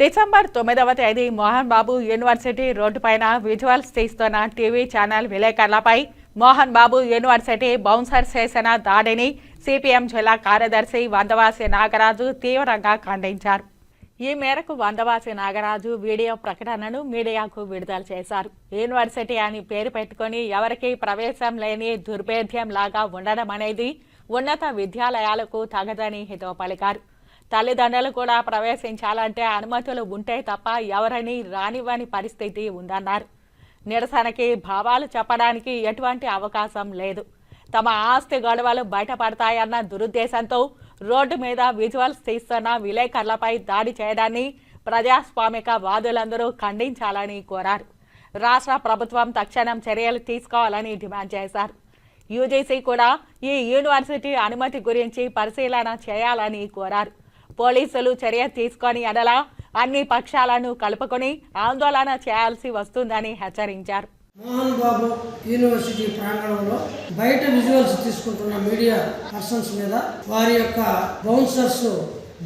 December తొమ్మిదవ తేదీ Mohan Babu university road పైన విజువల్స్ తీస్తున్న టీవీ ఛానల్ విలేకరులపై మోహన్ బాబు యూనివర్సిటీ బౌన్సర్ చేసిన దాడిని సిపిఎం జిల్లా కార్యదర్శి వందవాసి నాగరాజు తీవ్రంగా ఖండించారు. ఈ మేరకు వందవాసి నాగరాజు వీడియో ప్రకటనను మీడియాకు విడుదల చేశారు. యూనివర్సిటీ అని పేరు పెట్టుకొని ఎవరికీ ప్రవేశం లేని దుర్భేద్యం లాగా ఉండడం అనేది ఉన్నత విద్యాలయాలకు తగదని హితో పలికారు. తల్లిదండ్రులు కూడా ప్రవేశించాలంటే అనుమతులు ఉంటే తప్ప ఎవరని రానివ్వని పరిస్థితి ఉందన్నారు. నిరసనకి భావాలు చెప్పడానికి ఎటువంటి అవకాశం లేదు. తమ ఆస్తి గొడవలు బయటపడతాయన్న దురుద్దేశంతో రోడ్డు మీద విజువల్స్ తీస్తున్న విలేకరులపై దాడి చేయడాన్ని ప్రజాస్వామిక వాదులందరూ ఖండించాలని కోరారు. రాష్ట్ర ప్రభుత్వం తక్షణం చర్యలు తీసుకోవాలని డిమాండ్ చేశారు. యూజీసీ కూడా ఈ యూనివర్సిటీ అనుమతి గురించి పరిశీలన చేయాలని కోరారు. పోలీసులు చర్య తీసుకొని అనలా అన్ని పక్షాలను కలుపుకొని ఆందోళన చేయాల్సి వస్తుందని హెచ్చరించారు. మోహన్ బాబు యూనివర్సిటీ ప్రాంగణంలో బయట విజువల్స్ తీసుకుంటున్న మీడియా పర్సన్స్ మీద వారి యొక్క బౌన్సర్స్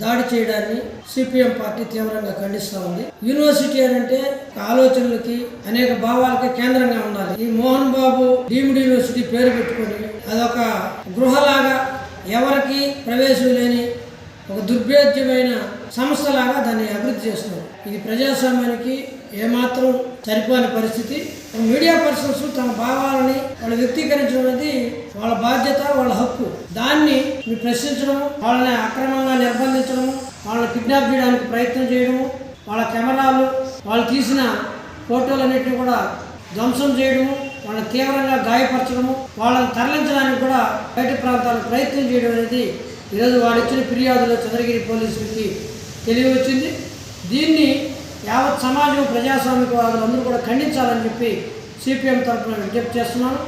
దాడి చేయడాన్ని సిపిఎం పార్టీ తీవ్రంగా ఖండిస్తూ ఉంది. యూనివర్సిటీ అని అంటే ఆలోచనలకి అనేక భావాలకి కేంద్రంగా ఉండాలి. ఈ మోహన్ బాబు డీమ్డ్ యూనివర్సిటీ పేరు పెట్టుకొని అదొక గృహలాగా ఎవరికి ప్రవేశం లేని ఒక దుర్భేద్యమైన సంస్థలాగా దాన్ని అభివృద్ధి చేస్తున్నారు ఇది ప్రజాస్వామ్యానికి ఏమాత్రం సరిపోని పరిస్థితి. మీడియా పర్సన్స్ తమ భావాలని వాళ్ళు వ్యక్తీకరించడం అనేది వాళ్ళ బాధ్యత వాళ్ళ హక్కు. దాన్ని మీరు ప్రశ్నించడం వాళ్ళని అక్రమంగా నిర్బంధించడం వాళ్ళని కిడ్నాప్ చేయడానికి ప్రయత్నం చేయడము వాళ్ళ కెమెరాలు వాళ్ళు తీసిన ఫోటోలన్నింటినీ కూడా ధ్వంసం చేయడము వాళ్ళని తీవ్రంగా గాయపరచడము వాళ్ళని తరలించడానికి కూడా బయట ప్రాంతాలకు ప్రయత్నం చేయడం అనేది ఈరోజు వాళ్ళు ఇచ్చిన ఫిర్యాదులో చంద్రగిరి పోలీసులకి తెలియవచ్చింది. దీన్ని యావత్ సమాజం ప్రజాస్వామిక వాదులందరూ కూడా ఖండించాలని చెప్పి సిపిఎం తరఫున విజ్ఞప్తి చేస్తున్నాను.